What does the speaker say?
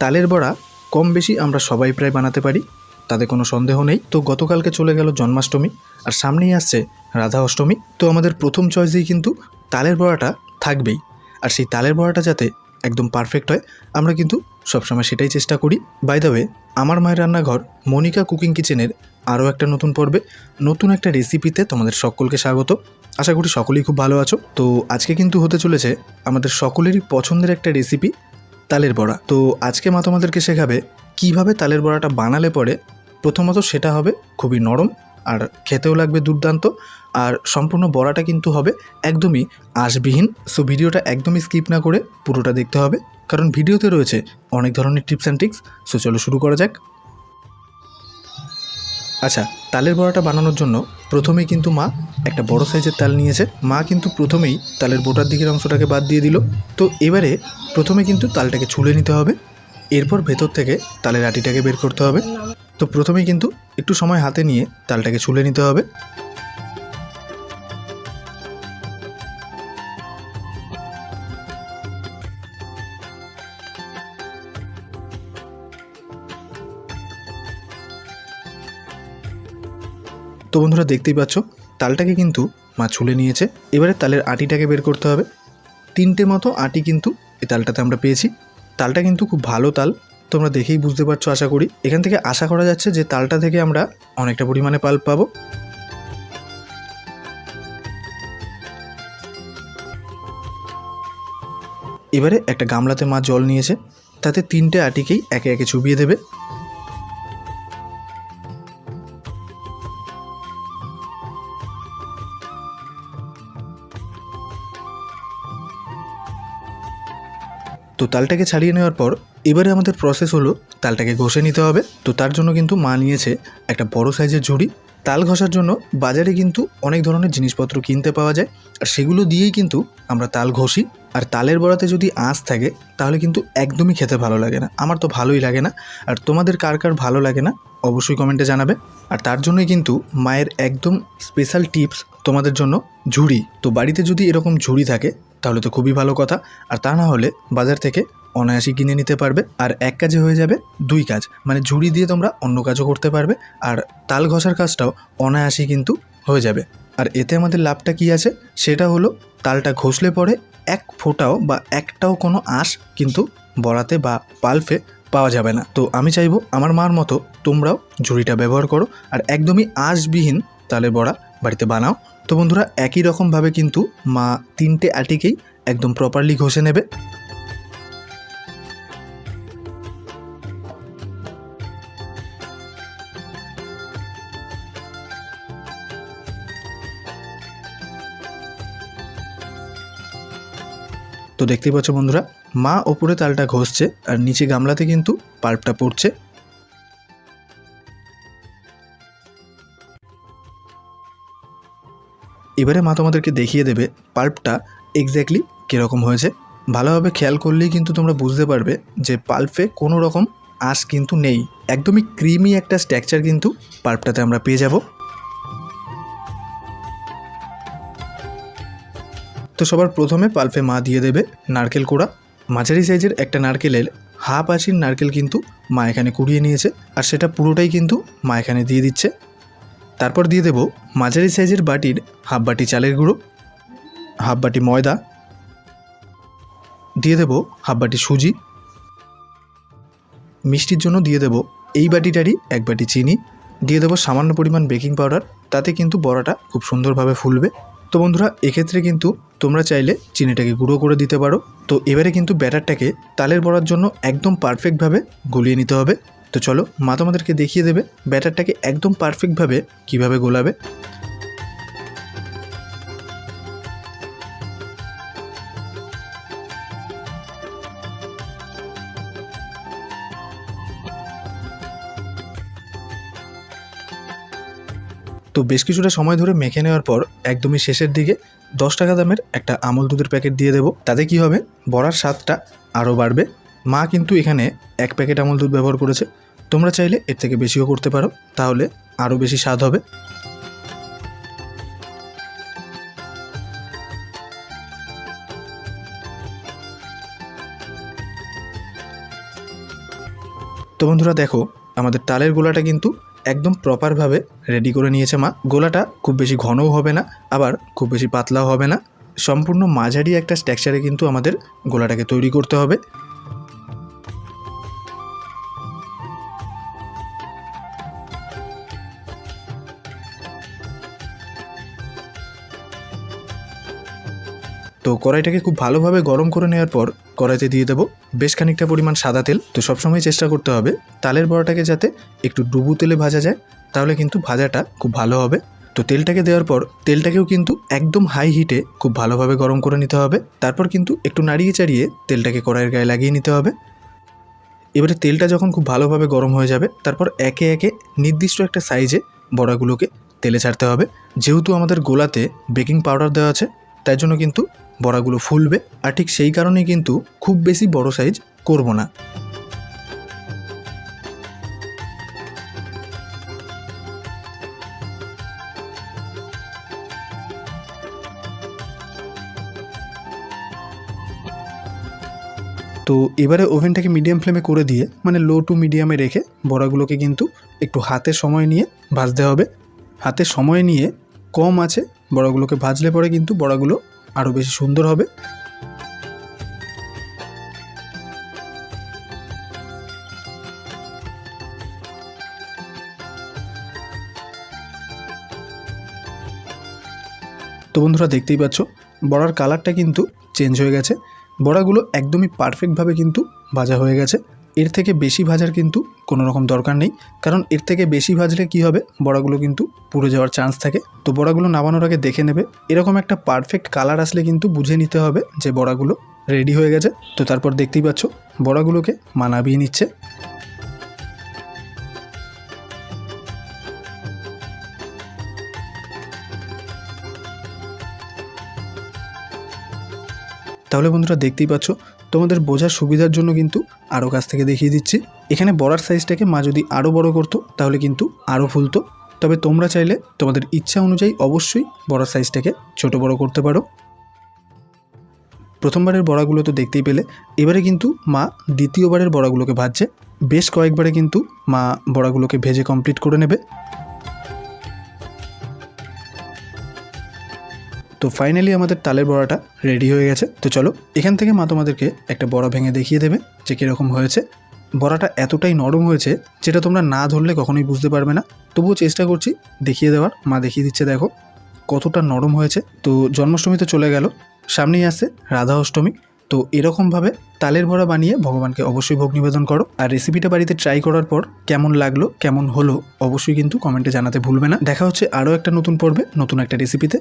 তালের বড়া কম বেশি আমরা সবাই প্রায় বানাতে পারি, তাতে কোনো সন্দেহ নেই। তো গতকালকে চলে গেল জন্মাষ্টমী, আর সামনেই আসছে রাধা অষ্টমী। তো আমাদের প্রথম চয়েসেই কিন্তু তালের বড়াটা থাকবেই, আর সেই তালের বড়াটা যাতে একদম পারফেক্ট হয়, আমরা কিন্তু সবসময় সেটাই চেষ্টা করি। বাই আমার মায়ের রান্নাঘর মনিকা কুকিং কিচেনের আরও একটা নতুন পর্বে, নতুন একটা রেসিপিতে তোমাদের সকলকে স্বাগত। আশা করি সকলেই খুব ভালো আছো। তো আজকে কিন্তু হতে চলেছে আমাদের সকলেরই পছন্দের একটা রেসিপি তালের বড়া। তো আজকে মা তোমাদেরকে শেখাবে কীভাবে তালের বড়াটা বানালে পরে প্রথমত সেটা হবে খুবই নরম আর খেতেও লাগবে দুর্দান্ত আর সম্পূর্ণ বড়াটা কিন্তু হবে একদমই আশবিহীন। সো ভিডিওটা একদমই স্কিপ না করে পুরোটা দেখতে হবে। কারণ ভিডিওতে রয়েছে অনেক ধরনের টিপস অ্যান্ড ট্রিক্স সো চলো শুরু করা যাক। আচ্ছা তালের বড়াটা বানানোর জন্য প্রথমে কিন্তু মা একটা বড় সাইজের তাল নিয়েছে। মা কিন্তু প্রথমেই তালের বোটার দিকের অংশটাকে বাদ দিয়ে দিল। তো এবারে প্রথমে কিন্তু তালটাকে ছুলে নিতে হবে। এরপর ভেতর থেকে তালের আটিটাকে বের করতে হবে। তো প্রথমে কিন্তু একটু সময় হাতে নিয়ে তালটাকে ছুলে নিতে হবে। তো বন্ধুরা দেখতেই পাচ্ছ, তালটাকে কিন্তু মা ছুলে নিয়েছে। এবারে তালের আটিটাকে বের করতে হবে। তিনটে মতো আটি কিন্তু এই তালটাতে আমরা পেয়েছি। তালটা কিন্তু খুব ভালো তাল, তোমরা দেখেই বুঝতে পারছ আশা করি। এখান থেকে আশা করা যাচ্ছে যে তালটা থেকে আমরা অনেকটা পরিমাণে পাল্প পাবো। এবারে একটা গামলাতে মা জল নিয়েছে, তাতে তিনটে আটিকেই একে একে চুবিয়ে দেবে। তো তালটাকে ছাড়িয়ে নেওয়ার পর এবারে আমাদের প্রসেস হলো তালটাকে ঘষে নিতে হবে। তো তার জন্য কিন্তু মা নিয়েছে একটা বড় সাইজের ঝুড়ি। তাল ঘষার জন্য বাজারে কিন্তু অনেক ধরনের জিনিসপত্র কিনতে পাওয়া যায়। আর সেগুলো দিয়েই কিন্তু আমরা তাল ঘষি। আর তালের বড়াতে যদি আঁশ থাকে, তাহলে কিন্তু একদমই খেতে ভালো লাগে না। আমার তো ভালোই লাগে না। আর তোমাদের কার কার ভালো লাগে না, অবশ্যই কমেন্টে জানাবে। আর তার জন্যই কিন্তু মায়ের একদম স্পেশাল টিপস তোমাদের জন্য ঝুড়ি। তো বাড়িতে যদি এরকম ঝুড়ি থাকে তাহলে তো খুবই ভালো কথা। আর তা না হলে বাজার থেকে অনায়াসই কিনে নিতে পারবে। আর এক কাজে হয়ে যাবে দুই কাজ। মানে ঝুড়ি দিয়ে তোমরা অন্য কাজও করতে পারবে। আর তাল ঘষার কাজটাও অনায়াসই কিন্তু হয়ে যাবে। আর এতে আমাদের লাভটা কি আছে? সেটা হলো তালটা ঘষলে পরে এক ফোঁটাও বা একটাও কোনো আঁশ কিন্তু বড়াতে বা পাল্পে পাওয়া যাবে না। তো আমি চাইব আমার মার মতো তোমরাও ঝুড়িটা ব্যবহার করো। আর একদমই আঁশবিহীন তালের বড়া বাড়িতে বানাও। তো বন্ধুরা, একই রকমভাবে কিন্তু মা তিনটে আটিকেই একদম প্রপারলি ঘষে নেবে। তো দেখতেই পাচ্ছ বন্ধুরা, মা ওপরে তালটা ঘষছে আর নিচে গামলাতে কিন্তু পাল্পটা পড়ছে। এবারে মা তোমাদেরকে দেখিয়ে দেবে পাল্পটা এক্স্যাক্টলি কীরকম হয়েছে। ভালোভাবে খেয়াল করলেই কিন্তু তোমরা বুঝতে পারবে যে পাল্পে কোনো রকম আঁশ কিন্তু নেই। একদমই ক্রিমি একটা স্ট্রাকচার কিন্তু পাল্পটাতে আমরা পেয়ে যাব। তো সবার প্রথমে পাল্পে মা দিয়ে দেবে নারকেল কোড়া। মাঝারি সাইজের একটা নারকেলের হাফ আশির নারকেল কিন্তু মা এখানে কুড়িয়ে নিয়েছে। আর সেটা পুরোটাই কিন্তু মা এখানে দিয়ে দিচ্ছে। তারপর দিয়ে দেব মাঝারি সাইজের বাটির হাফ বাটি চালের গুঁড়ো, হাফ বাটি ময়দা, দিয়ে দেব হাফ বাটি সুজি। মিষ্টির জন্য দিয়ে দেব এই বাটিটারই এক বাটি চিনি। দিয়ে দেবো সামান্য পরিমাণ বেকিং পাউডার, তাতে কিন্তু বড়াটা খুব সুন্দরভাবে ফুলবে। তো বন্ধুরা, এক্ষেত্রে কিন্তু তোমরা চাইলে চিনিটাকে গুঁড়ো করে দিতে পারো। তো এবারে কিন্তু ব্যাটারটাকে তালের বড়ার জন্য একদম পারফেক্টভাবে গলিয়ে নিতে হবে। তো চলো মা তোমাদেরকে দেখিয়ে দেবে ব্যাটারটাকে একদম পারফেক্টভাবে কীভাবে গোলাবে। তো বেশ কিছুটা সময় ধরে মেখে নেওয়ার পর একদমই শেষের দিকে দশ টাকা দামের একটা আমল দুধের প্যাকেট দিয়ে দেবো। তাতে কি হবে? বড়ার স্বাদটা আরও বাড়বে। মা কিন্তু এখানে এক প্যাকেট আমল দুধ ব্যবহার করেছে। তোমরা চাইলে এর থেকে বেশিও করতে পারো, তাহলে আরও বেশি স্বাদ হবে। তো বন্ধুরা দেখো, আমাদের তালের গোলাটা কিন্তু একদম প্রপারভাবে রেডি করে নিয়েছে মা। গোলাটা খুব বেশি ঘনও হবে না, আবার খুব বেশি পাতলাও হবে না। সম্পূর্ণ মাঝারি একটা স্ট্রাকচারে কিন্তু আমাদের গোলাটাকে তৈরি করতে হবে। তো কড়াইটাকে খুব ভালোভাবে গরম করে নেওয়ার পর কড়াইতে দিয়ে দেবো বেশ খানিকটা পরিমাণ সাদা তেল। তো সবসময় চেষ্টা করতে হবে তালের বড়াটাকে যাতে একটু ডুবু তেলে ভাজা যায়, তাহলে কিন্তু ভাজাটা খুব ভালো হবে। তো তেলটাকে দেওয়ার পর তেলটাকেও কিন্তু একদম হাই হিটে খুব ভালোভাবে গরম করে নিতে হবে। তারপর কিন্তু একটু নাড়িয়ে চাড়িয়ে তেলটাকে কড়াইয়ের গায়ে লাগিয়ে নিতে হবে। এবারে তেলটা যখন খুব ভালোভাবে গরম হয়ে যাবে, তারপর একে একে নির্দিষ্ট একটা সাইজে বড়াগুলোকে তেলে ছাড়তে হবে। যেহেতু আমাদের গোলাতে বেকিং পাউডার দেওয়া আছে, তাই জন্য কিন্তু বড়াগুলো ফুলবে, আর ঠিক সেই কারণেই কিন্তু খুব বেশি বড় সাইজ করব না। তো এবারে ওভেনটাকে মিডিয়াম ফ্লেমে করে দিয়ে মানে লো টু মিডিয়ামে রেখে বড়াগুলোকে কিন্তু একটু হাতে সময় নিয়ে ভাজতে হবে। হাতে সময় নিয়ে কম আছে, বড়াগুলোকে ভাজলে পরে কিন্তু বড়াগুলো আরও বেশি সুন্দর হবে। তো বন্ধুরা দেখতেই পাচ্ছ, বড়ার কালারটা কিন্তু চেঞ্জ হয়ে গেছে। বড়াগুলো একদমই পারফেক্টভাবে কিন্তু ভাজা হয়ে গেছে। এর থেকে বেশি ভাজার কিন্তু কোনো রকম দরকার নেই। কারণ এর থেকে বেশি ভাজলে কি হবে? বড়াগুলো কিন্তু পুড়ে যাওয়ার চান্স থাকে। তো বড়াগুলো নামানোর আগে দেখে নেবে। এরকম একটা পারফেক্ট কালার আসলে কিন্তু বুঝে নিতে হবে যে বড়াগুলো রেডি হয়ে গেছে। তো তারপর দেখতেই পাচ্ছ, বড়াগুলোকে মানাবিয়ে নিচ্ছে। তাহলে বন্ধুরা দেখতেই পাচ্ছ, তোমাদের বোঝার সুবিধার জন্য কিন্তু আরও কাছ থেকে দেখিয়ে দিচ্ছি। এখানে বড়ার সাইজটাকে মা যদি আরও বড় করতো, তাহলে কিন্তু আরও ফুলতো। তবে তোমরা চাইলে তোমাদের ইচ্ছা অনুযায়ী অবশ্যই বড়ার সাইজটাকে ছোট বড় করতে পারো। প্রথমবারের বড়াগুলো তো দেখতেই পেলে, এবারে কিন্তু মা দ্বিতীয়বারের বড়াগুলোকে ভাজছে। বেশ কয়েকবারে কিন্তু মা বড়াগুলোকে ভেজে কমপ্লিট করে নেবে। তো ফাইনালি আমাদের তালের বড়াটা রেডি হয়ে গেছে। তো চলো, এখান থেকে মা তোমাদেরকে একটা বড়া ভেঙে দেখিয়ে দেবে যে কীরকম হয়েছে। বড়াটা এতটাই নরম হয়েছে যেটা তোমরা না ধরলে কখনোই বুঝতে পারবে না। তবুও চেষ্টা করছি দেখিয়ে দেওয়ার। মা দেখিয়ে দিচ্ছে, দেখো কতটা নরম হয়েছে। তো জন্মাষ্টমী তো চলে গেল, সামনেই আসছে রাধা অষ্টমী। তো এরকমভাবে তালের বড়া বানিয়ে ভগবানকে অবশ্যই ভোগ নিবেদন করো। আর রেসিপিটা বাড়িতে ট্রাই করার পর কেমন লাগল, কেমন হলো, অবশ্যই কিন্তু কমেন্টে জানাতে ভুলবে না। দেখা হচ্ছে আরও একটা নতুন পর্বে, নতুন একটা রেসিপিতে